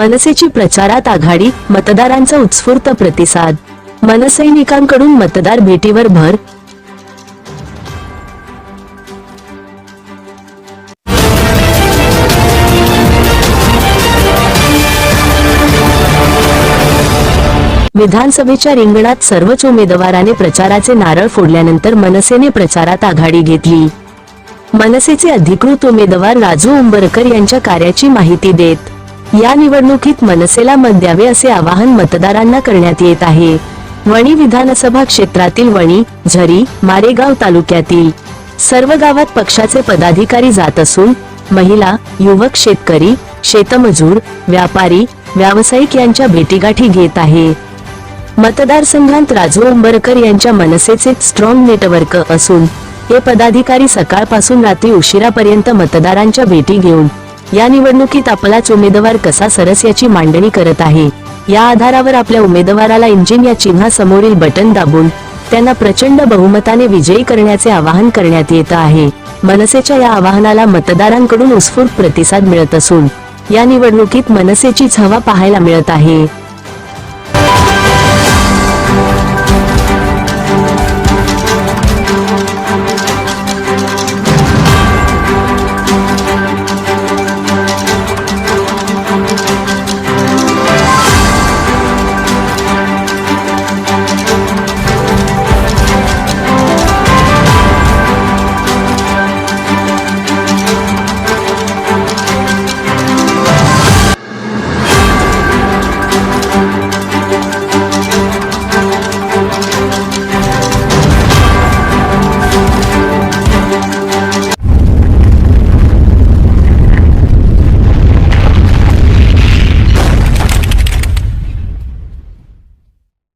मनसेची प्रचारात आघाडी मतदारांचा उत्स्फूर्त प्रतिसाद. मनसैनिकांकडून मतदार भेटीवर भर. विधानसभेच्या रिंगणात सर्वच उमेदवाराने प्रचाराचे नारळ फोडल्यानंतर मनसेने प्रचारात आघाडी घेतली. मनसेचे अधिकृत उमेदवार राजू उंबरकर यांच्या कार्याची माहिती देत. या निवडणुकीत मनसेला मत द्यावे असे आवाहन मतदारांना करण्यात येत आहे. वणी विधानसभा क्षेत्रातील वणी झरी मारेगाव तालुक्यातील सर्व गावात पक्षाचे पदाधिकारी जात असून महिला युवक शेतकरी शेतमजूर व्यापारी व्यावसायिक यांच्या भेटीगाठी घेत आहे. मतदारसंघात राजू उंबरकर यांच्या मनसेचे स्ट्रॉंग नेटवर्क असून हे पदाधिकारी सकाळपासून रात्री उशिरापर्यंत मतदारांच्या भेटी घेऊन या निवडणुकीत आपलाच उमेदवार कसा सरस याची मांडणी करत आहे. या आधारावर आपल्या उमेदवाराला इंजिन या चिन्हासमोरील बटन दाबून त्यांना प्रचंड बहुमताने विजयी करण्याचे आवाहन करण्यात येत आहे. मनसेच्या या आवाहनाला मतदारांकडून उत्स्फूर्त प्रतिसाद मिळत असून या निवडणुकीत मनसेचीच हवा पाहायला मिळत आहे.